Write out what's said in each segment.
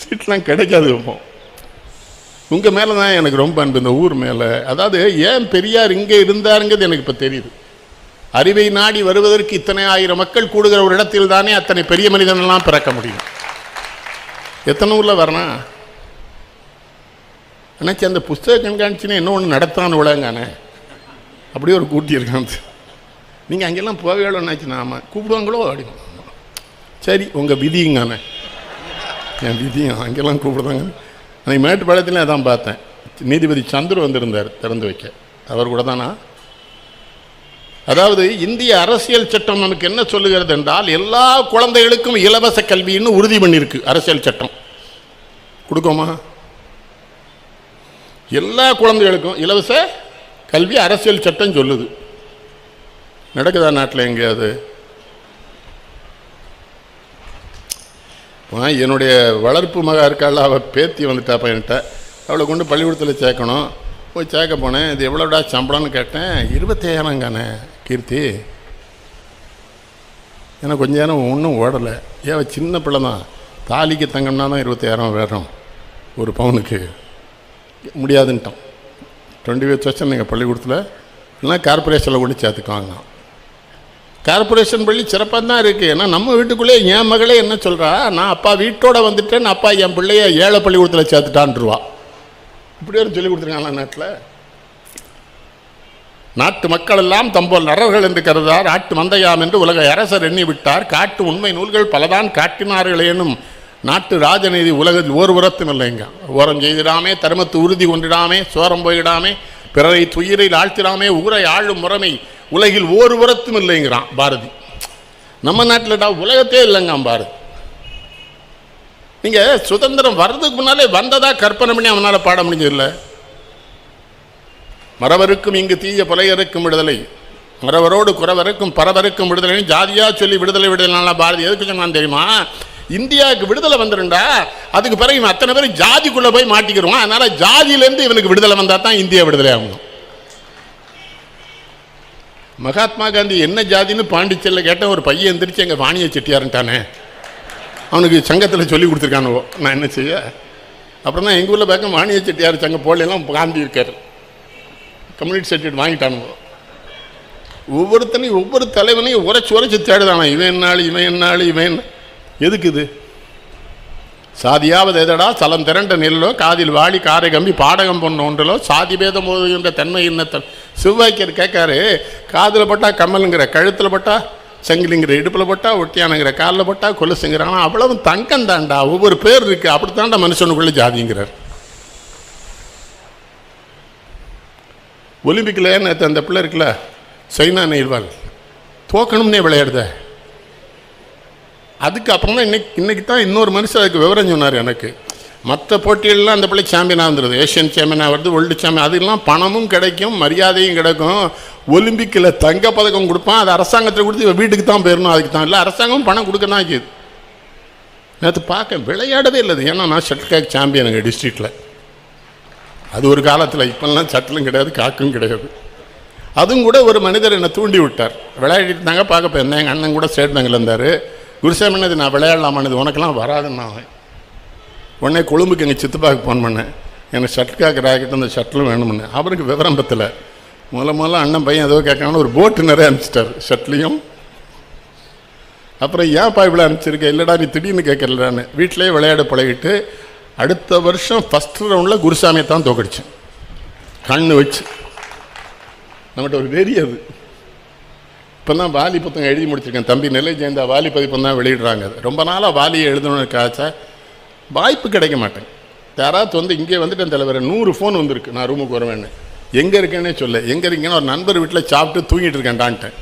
சீட்லாம் கிடைக்காது இப்போ. உங்கள் மேலே தான் எனக்கு ரொம்ப அன்பு இந்த ஊர் மேலே. அதாவது ஏன் பெரியார் இங்கே இருந்தாருங்கிறது எனக்கு இப்போ தெரியுது. அறிவை நாடி வருவதற்கு இத்தனை ஆயிரம் மக்கள் கூடுகிற ஒரு இடத்தில் தானே அத்தனை பெரிய மனிதனெல்லாம் பிறக்க முடியும். எத்தனை ஊரில் வரணும் அண்ணாச்சி அந்த புஸ்தக கண்காட்சின்னு என்ன ஒன்று நடத்தான்னு விழாங்கானே அப்படியே ஒரு கூட்டி இருக்கான். நீங்கள் அங்கெல்லாம் போவேளோ என்னாச்சு நாம கூப்பிடுவாங்களோ? அப்படி சரி உங்கள் விதிங்கானே என் விதியும் அங்கெல்லாம் கூப்பிடுதாங்க. அன்னைக்கு மேட்டுப்பாளையத்துலேயும் அதான் பார்த்தேன். நீதிபதி சந்துரு வந்திருந்தார் திறந்து வைக்க. அவர் கூட தானா? அதாவது இந்திய அரசியல் சட்டம் நமக்கு என்ன சொல்லுகிறது என்றால் எல்லா குழந்தைகளுக்கும் இலவச கல்வின்னு உறுதி பண்ணியிருக்கு அரசியல் சட்டம். கொடுக்கோமா? எல்லா குழந்தைகளுக்கும் இலவச கல்வி அரசியல் சட்டம் சொல்லுது. நடக்குதா நாட்டில் எங்கேயாவது? என்னுடைய வளர்ப்பு மகா இருக்காள் அவள் பேத்தி வந்துட்டா என்கிட்ட அவளை கொண்டு பள்ளிக்கூடத்தில் சேர்க்கணும். போய் சேர்க்க போனேன். இது எவ்வளோடா சம்பளம்னு கேட்டேன். இருபத்தையாயிரங்கானே கீர்த்தி. ஏன்னா கொஞ்ச நேரம் ஒன்றும் ஓடலை. ஏன் சின்ன பிள்ளை தான். தாலிக்கு தங்கம்னா தான் இருபத்தாயிரம் வேணும். ஒரு பவுனுக்கு. முடியாதுன்ட்டான். டுவெண்ட்டி ஃபைவ் தௌசண்ட் நீங்கள் பள்ளிக்கூடத்தில். இல்லைனா கார்பரேஷனில் கூட சேர்த்துக்குவாங்க கார்பரேஷன் பள்ளி சிறப்பாக தான் இருக்குது ஏன்னா நம்ம வீட்டுக்குள்ளே என் மகளே என்ன சொல்கிறா நான் அப்பா வீட்டோட வந்துட்டேன் அப்பா என் பிள்ளைய ஏழை பள்ளிக்கூடத்தில் சேர்த்துட்டான்ருவா. இப்படி ஒரு சொல்லி கொடுத்துருக்காங்களா நாட்டில்? நாட்டு மக்கள் எல்லாம் தம்போல் நரர்கள் என்று கருதார். நாட்டு மந்தையாம் என்று உலக அரசர் எண்ணி விட்டார். காட்டு உண்மை நூல்கள் பலதான் காட்டினார்களேனும் நாட்டு ராஜநீதி உலகத்தில் ஒரு உரத்தும் இல்லைங்க ஓரம் செய்திடாமே தருமத்து உறுதி கொண்டிடாமே சோரம் போயிடாமே பிறரை துயிரில் ஆழ்த்திடாமே ஊரை ஆளும் முறைமை உலகில் ஒரு உரத்தும் இல்லைங்கிறான் பாரதி. நம்ம நாட்டில்டா உலகத்தே இல்லைங்க பாரதி. நீங்கள் சுதந்திரம் வர்றதுக்கு முன்னாலே வந்ததா கற்பனை பண்ணி அவனால் பாட முடிஞ்சதில்லை. மறவருக்கும் இங்கு தீய புலையருக்கும் விடுதலை. மறவரோடு குறவருக்கும் பரவருக்கும் விடுதலை. ஜாதியாக சொல்லி விடுதலை விடுதலைனால பாரதி எதுக்கு சொன்னான் தெரியுமா? இந்தியாவுக்கு விடுதலை வந்துருண்டா அதுக்கு பிறகு இவன் அத்தனை பேரும் ஜாதிக்குள்ளே போய் மாட்டிக்கிறோம் அதனால் ஜாதியிலேருந்து இவனுக்கு விடுதலை வந்தால் தான் இந்தியா விடுதலை ஆகணும் மகாத்மா காந்தி என்ன ஜாதின்னு பாண்டிச்சேரியில் கேட்டேன் ஒரு பையன் எந்திரிச்சு எங்கள் வாணிய செட்டியாருன்ட்டானே. அவனுக்கு சங்கத்தில் சொல்லி கொடுத்துருக்கானுவோ நான் என்ன செய்ய? அப்புறம் தான் எங்கள் ஊரில் பார்க்க வாணிய செட்டியார் சங்கம் போடலாம் காந்தி இருக்கார். கம்யூனிட்டி சர்டிஃபிகேட் வாங்கிட்டானுவோ ஒவ்வொருத்தனையும் ஒவ்வொரு தலைவனையும் உரைச்சி உரைச்சி தேடுதானா இவன் என்னாள் இவன் என்னாள் இவன் என்ன? எதுக்கு இது? சாதியாவது எதடா? சலம் திரண்ட நெல்லோ காதில் வாளி காரை கம்பி பாடகம் பொண்ணு ஒன்றலோ? சாதி பேதம் போதுகின்ற தன்மை இன்னத்தன் சிவபாக்கியர் கேட்காரு காதில் பட்டா கம்மலுங்கிற கழுத்தில் பட்டா சங்கிலிங்கிற இடுப்பில் பட்டா ஒட்டியானுங்கிற காலில் பட்டா கொலுசுங்கிற ஆனால் அவ்வளவு தங்கம் தாண்டா. ஒவ்வொரு பேர் இருக்குது அப்படித்தாண்டா மனுஷனுக்குள்ளே ஜாதிங்கிறார். ஒலிம்பிக்கில் நேற்று அந்த பிள்ளை இருக்குல்ல சைனா நெய்வால் தோக்கணும்னே விளையாடுத. அதுக்கப்புறம் தான் இன்னைக்கு இன்னைக்கு தான் இன்னொரு மனுஷன் அதுக்கு விவரம் சொன்னார் எனக்கு. மற்ற போட்டிகள்லாம் அந்த பிள்ளை சாம்பியனாக வந்துடுது ஏஷியன் சாம்பியனாக வருது வேர்ல்டு சாம்பியன் அதுலாம் பணமும் கிடைக்கும் மரியாதையும் கிடைக்கும். ஒலிம்பிக்கில் தங்க பதக்கம் கொடுப்பான். அது அரசாங்கத்தில் கொடுத்து இவன் வீட்டுக்கு தான் போயிடணும் அதுக்கு தான். இல்லை அரசாங்கமும் பணம் கொடுக்க தான் செய்யுது. நேற்று பார்க்க விளையாடவே இல்லை ஏன்னா நான் ஷட்டில் சாம்பியனுங்க டிஸ்ட்ரிக்டில் அது ஒரு காலத்தில். இப்போல்லாம் சட்டிலும் கிடையாது காக்கும் கிடையாது. அதுவும் கூட ஒரு மனிதர் என்னை தூண்டி விட்டார். விளையாடிட்டு இருந்தாங்க பார்க்க போயிருந்தேன். எங்கள் அண்ணன் கூட ஸ்டேட் பேங்கில் இருந்தார். குருசாமி இது நான் விளையாடலாமானது உனக்கெல்லாம் நான் உடனே கொழும்புக்கு எங்கள் சித்தப்பாவுக்கு ஃபோன் பண்ணேன். எனக்கு ஷட்டில் ராக்கெட் அந்த ஷட்டிலும் வேணும்னு அவருக்கு விவரம் பத்தலை. முதல்ல முதல்ல அண்ணன் பையன் ஏதோ கேட்கறான்னு ஒரு போட்டு நிறைய அனுப்பிச்சிட்டார் ஷட்லையும் அப்புறம் ஏன் இவ்வளோ அனுப்பிச்சிருக்க? இல்லைடா நீ திடீர்னு கேட்கலடான்னு வீட்டிலேயே விளையாட பழகிட்டு அடுத்த வருஷம் ஃபஸ்ட் ரவுண்டில் குருசாமியை தான் தோக்கடிச்சேன். கண்ணு வச்சு. நம்மகிட்ட ஒரு வெறி அது. இப்போ தான் வாலி புத்தகம் எழுதி முடிச்சிருக்கேன் தம்பி. நெல்லை ஜெயந்தா வாலி பதிப்பம் தான் வெளியிடுறாங்க. ரொம்ப நாளாக வாலியை எழுதணும்னு காய்ச்சா வாய்ப்பு கிடைக்க மாட்டேன். யாராவது வந்து இங்கே வந்துட்டேன் தலைவர் நூறு ஃபோன் வந்திருக்கு. நான் ரூமுக்கு வருவேன்னு. எங்கே இருக்கேன்னே சொல்ல எங்கே இருக்கேன்னு ஒரு நண்பர் வீட்டில் சாப்பிட்டு தூங்கிட்டு இருக்கேன்டான்ட்டேன்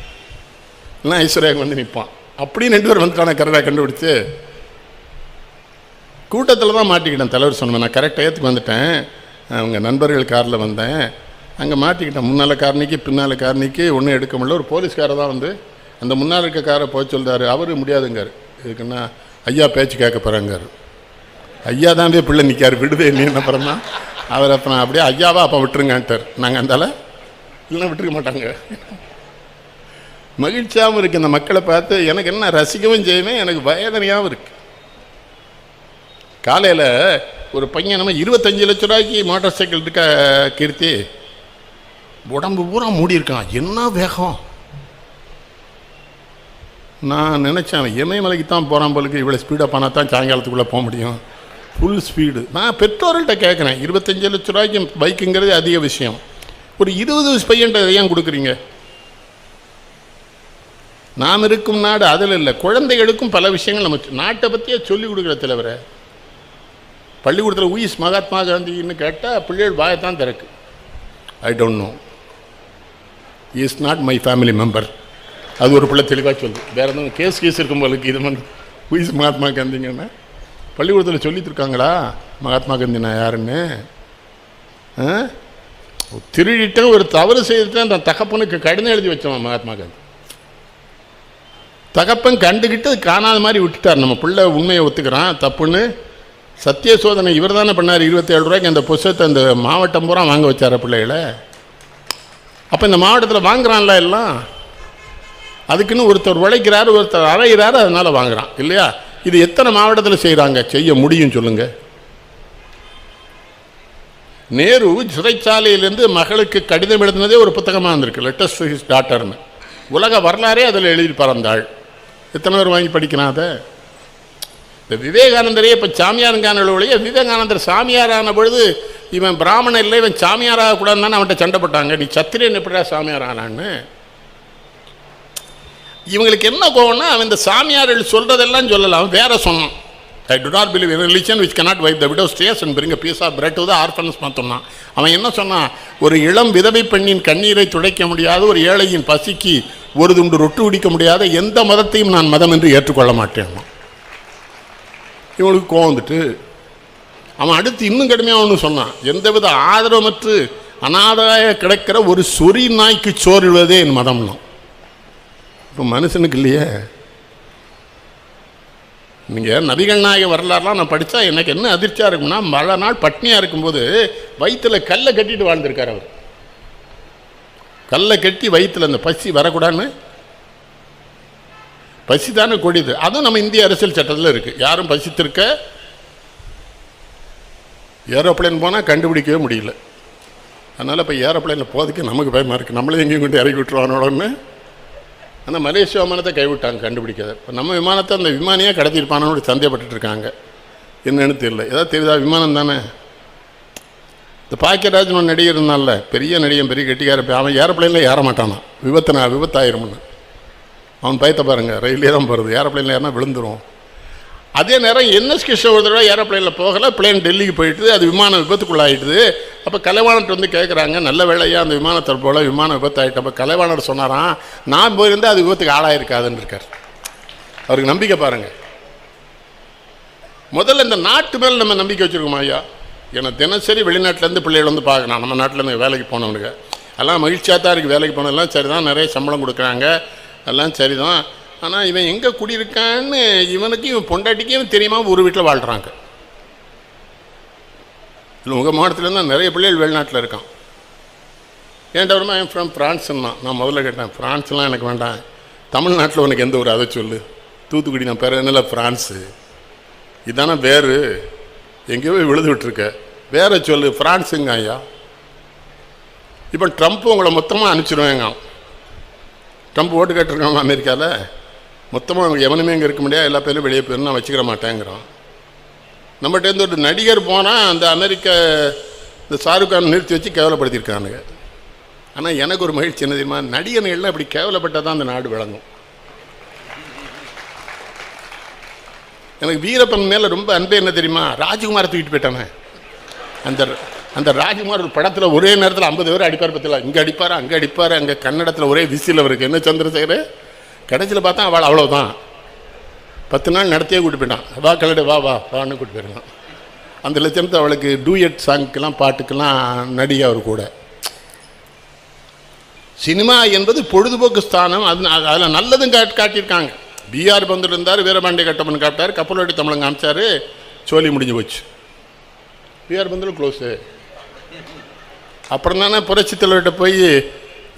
இல்லை ஐஸ்வர்யாவுக்கு வந்து நிற்பான் அப்படின்னு ரெண்டு பேர் வந்துட்டானே கரெக்டாக கண்டுபிடிச்சு. கூட்டத்தில் தான் மாட்டிக்கிட்டேன் தலைவர் சொன்னேன் நான் கரெக்டாக ஏற்றுக்கு வந்துட்டேன். அவங்க நண்பர்கள் காரில் வந்தேன். அங்கே மாட்டிக்கிட்டேன். முன்னால் காரணிக்கு பின்னால் காரணிக்கு ஒன்றும் எடுக்க முடியல. ஒரு போலீஸ்காரை தான் வந்து அந்த முன்னால் இருக்க காரை போய் சொல்றாரு. அவர் முடியாதுங்கார் இதுக்குன்னா ஐயா பேச்சு கேட்க போகிறாங்காரு ஐயா தான் போய் பிள்ளை நிற்காரு விடுதே இல்லைன்னு அப்புறம் தான். அவர் அப்புறம் அப்படியே ஐயாவா அப்போ விட்டுருங்கன்ட்டார். நாங்கள் அந்தால இல்லைன்னா விட்டுருக்க மாட்டாங்க. மகிழ்ச்சியாகவும் இருக்குது இந்த மக்களை பார்த்து எனக்கு என்ன ரசிக்கவும் செய்வேன் எனக்கு வேதனையாகவும் இருக்கு. காலையில் ஒரு பையன் நம்ம இருபத்தஞ்சு லட்ச ரூபாய்க்கு மோட்டார் சைக்கிள் இருக்க கீர்த்தி உடம்பு பூரா மூடி இருக்கான். என்ன வேகம்? நான் நினச்சேன் இமயமலைக்கு தான் போகிறான் போலுக்கு. இவ்வளோ ஸ்பீடாக போனால் தான் சாயங்காலத்துக்குள்ளே போக முடியும். ஃபுல் ஸ்பீடு நான் பெற்றோர்கள்ட்ட கேட்குறேன் இருபத்தஞ்சு லட்ச ரூபாய்க்கு பைக்குங்கிறது அதிக விஷயம். ஒரு இருபது வயசு பையன்ட்ட ஏன் கொடுக்குறீங்க? நாம் இருக்கும் நாடு அதில் இல்லை. குழந்தைகளுக்கும் பல விஷயங்கள் நம்ம நாட்டை பற்றியே சொல்லிக் கொடுக்குற தலைவரை. பள்ளிக்கூடத்தில் உயிஸ் மகாத்மா காந்தின்னு கேட்டால் பிள்ளைகள் வாயத்தான் திறக்கு. I don't know is not my family member அது ஒரு பிள்ளை தெளிவாக சொல்லு. வேறு எதுவும் கேஸ் கேஸ் இருக்கும் போலுக்கு இது மாதிரி உயிஸ் மகாத்மா காந்திங்கன்னா. பள்ளிக்கூடத்தில் சொல்லித்திருக்காங்களா? மகாத்மா காந்தி நான் யாருன்னு? ஆ? திருடிட்டேன் ஒரு தவறு செய்துட்டேன் அந்த தகப்பனுக்கு கடிதம் எழுதி வச்சோம் மகாத்மா காந்தி. தகப்பன் கண்டுக்கிட்டு காணாத மாதிரி விட்டுட்டார். நம்ம பிள்ளை உண்மையை ஒத்துக்கிறான். தப்புன்னு சத்திய சோதனை இவர் தானே பண்ணார். இருபத்தேழு ரூபாய்க்கு அந்த புஸ்தகத்தை அந்த மாவட்டம் பூரா வாங்க வச்சார பிள்ளைகளை. அப்போ இந்த மாவட்டத்தில் வாங்குறான்ல எல்லாம்? அதுக்குன்னு ஒருத்தர் உழைக்கிறாரு ஒருத்தர் அலைகிறாரு அதனால் வாங்குறான். இல்லையா? இது எத்தனை மாவட்டத்தில் செய்கிறாங்க செய்ய முடியும் சொல்லுங்கள் நேரு சிறைச்சாலையிலேருந்து மகளுக்கு கடிதம் எழுதினதே ஒரு புத்தகமாக இருந்திருக்கு. லெட்டஸ்ட் டு ஹிஸ் டாட்டர்னு உலக வரலாறே அதில் எழுதி பறந்தாள். எத்தனை பேர் வாங்கி படிக்கிறான் அதை? இந்த விவேகானந்தரே இப்போ சாமியாருங்கான ஒழிய விவேகானந்தர் சாமியாரான பொழுது இவன் பிராமணன் இல்லை இவன் சாமியாராக கூடாதுன்னு அவன்கிட்ட சண்டை போட்டாங்க. நீ சத்திரியன் எப்படியா சாமியார் ஆனான்னு? இவங்களுக்கு என்ன கோவம்னா அவன் இந்த சாமியார்கள் சொல்றதெல்லாம் சொல்லலாம் அவன் வேற சொன்னான். I do not believe in religion which cannot wipe the widow's stay and bring piece of bread to the orphans சொன்னான். அவன் என்ன சொன்னான்? ஒரு இளம் விதவை பெண்ணின் கண்ணீரை துடைக்க முடியாத ஒரு ஏழையின் பசிக்கு ஒரு துண்டு ரொட்டு குடிக்க முடியாத எந்த மதத்தையும் நான் மதம் என்று ஏற்றுக்கொள்ள மாட்டேன். இவனுக்கு கோவம் வந்துட்டு அவன் அடுத்து இன்னும் கடுமையாக ஒன்று சொன்னான். எந்தவித ஆதரவமற்று அனாதையாக கிடைக்கிற ஒரு சொறி நாய்க்கு சோறுவதே என் மதம்னா. இப்போ மனுஷனுக்கு இல்லையே. நீங்கள் நபிகள் நாயக வரலாறுலாம் நான் படித்தா எனக்கு என்ன அதிர்ச்சியாக இருக்கும்னா மழை நாள் பட்னியாக இருக்கும்போது வயிற்றுல கல்லை கட்டிட்டு வாழ்ந்திருக்கார் அவர். கல்லை கட்டி வயிற்றுல அந்த பசி வரக்கூடாதுன்னு? பசி தானே கொடிது அதுவும் நம்ம இந்திய அரசியல் சட்டத்தில் இருக்குது யாரும் பசித்திருக்க ஏரோப்ளேன் போனால் கண்டுபிடிக்கவே முடியல. அதனால் இப்போ ஏரோப்ளைனில் போகிறதுக்கு நமக்கு பயமாக இருக்குது நம்மளே எங்கேயும் கொண்டு இறக்கி விட்டுருவானோடன்னு? அந்த மலேசிய விமானத்தை கைவிட்டாங்க கண்டுபிடிக்காத இப்போ நம்ம விமானத்தை அந்த விமானியே கடத்திருப்பானோடு சந்தேகப்பட்டுட்டு இருக்காங்க என்னன்னு தெரியல. ஏதாவது தெரியுதா? விமானம் தானே. இந்த பாக்கியராஜன் ஒரு நடிகர் இருந்தால பெரிய நடிகன் பெரிய கெட்டிக்கார அவன் ஏரோப்ளேனில் ஏற மாட்டானா? விபத்து நான் விபத்தாயிரும்னு. அவன் பயத்தை பாருங்க ரயிலே தான் போகிறது ஏரோப்ளேனில் ஏறினா விழுந்துரும். அதே நேரம் என்எஸ் கிருஷ்ண ஒரு தடவை ஏரோப்ளேனில் போகல பிளேன் டெல்லிக்கு போயிட்டு அது விமான விபத்துக்குள்ளாயிட்டுது. அப்போ கலைவாணர்கிட்ட வந்து கேட்குறாங்க நல்ல வேலையாக அந்த விமானத்தை போல விமான விபத்தாயிட்டு. அப்போ கலைவாணர் சொன்னாராம் நான் போயிருந்தேன் அது விபத்துக்கு ஆளாயிருக்காதுன்னு இருக்கார். அவருக்கு நம்பிக்கை பாருங்கள் முதல்ல இந்த நாட்டு மேல் நம்ம நம்பிக்கை வச்சுருக்கோம் ஐயா? ஏன்னா தினசரி வெளிநாட்டிலேருந்து பிள்ளைகள் வந்து பார்க்கணும். நம்ம நாட்டிலேருந்து வேலைக்கு போனவனுங்க. எல்லாம் மகிழ்ச்சியாக தான் இருக்குது வேலைக்கு போனதெல்லாம் சரி தான் நிறைய சம்பளம் கொடுக்குறாங்க. எல்லாம் சரி தான் ஆனால் இவன் எங்கே குடியிருக்கான்னு இவனுக்கு இவன் பொண்டாட்டிக்கு இவன் தெரியாமல் ஒரு வீட்டில் வாழ்கிறாங்க இல்லை உங்கள் மாவட்டத்தில் தான் நிறைய பிள்ளைகள் வெளிநாட்டில் இருக்கான். ஏன் வருமா என் ஃப்ரம் ஃப்ரான்ஸ்ன்னா நான் முதல்ல கேட்டேன் ஃப்ரான்ஸ்லாம் எனக்கு வேண்டாம். தமிழ்நாட்டில் உனக்கு எந்த ஒரு அதை சொல்லு. தூத்துக்குடி நான் பேர் என்னல ஃப்ரான்ஸு இதானே வேறு. எங்கேயோ விழுது விட்டுருக்க. வேற சொல்லு ஃப்ரான்ஸுங்க ஐயா. இப்போ ட்ரம்ப் உங்களை மொத்தமாக அனுப்பிச்சிடுவேங்க ட்ரம்ப் ஓட்டு கேட்டிருக்காங்க அமெரிக்காவில் மொத்தமாக அவங்க எவனுமே இங்கே இருக்க முடியாது. எல்லா பேரும் வெளியே போயிடும் நான் வச்சுக்கிற மாட்டேங்கிறான். நம்மகிட்டேருந்து ஒரு நடிகர் போனால் அந்த அமெரிக்க இந்த ஷாருக் கான் நிறுத்தி வச்சு கேவலப்படுத்தியிருக்கானுங்க ஆனால் எனக்கு ஒரு மகிழ்ச்சி என்ன தெரியுமா? நடிகர்கள்லாம் இப்படி கேவலப்பட்டால் தான் அந்த நாடு விளங்கும். எனக்கு வீரப்பன் மேலே ரொம்ப அன்பே என்ன தெரியுமா? ராஜ்குமார் தூக்கிட்டு போயிட்டானே. அந்த அந்த ராஜ்குமார் ஒரு படத்தில் ஒரே நேரத்தில் ஐம்பது பேர் அடிப்பார் பத்தில இங்கே அடிப்பார்? அங்கே அடிப்பார்? அங்கே கன்னடத்தில் ஒரே விசில் அவருக்கு. என்ன சந்திரசேகர்? கடைசியில் பார்த்தா அவள் அவ்வளோதான் பத்து நாள் நடத்தியே கூட்டு போயிட்டான். வா கலடு வா வா வான்னு கூட்டு போயிருந்தான். அந்த லட்சணத்தை அவளுக்கு டூயட் சாங்க்கெல்லாம் பாட்டுக்கெல்லாம் நடிகை அவர் கூட. சினிமா என்பது பொழுதுபோக்கு ஸ்தானம். அது அதில் நல்லதும் காட் காட்டியிருக்காங்க. பிஆர் பந்து இருந்தார் வீரபாண்டிய கட்டப்பன் காட்டார் கப்பலோட்டி தமிழன் காமிச்சார் சோழி முடிஞ்சு போச்சு. பிஆர் பந்தில் க்ளோஸு அப்புறம் தானே புரட்சி தலைவர்கிட்ட போய்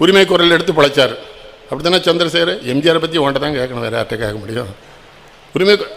உரிமை குரல் எடுத்து பழைச்சார். அப்படி தானே சந்திரசேகர்? எம்ஜிஆரை பற்றி உன்ட்ட தான் கேட்கணும் வேறு யார்கிட்ட கேட்க முடியும்? உரிமை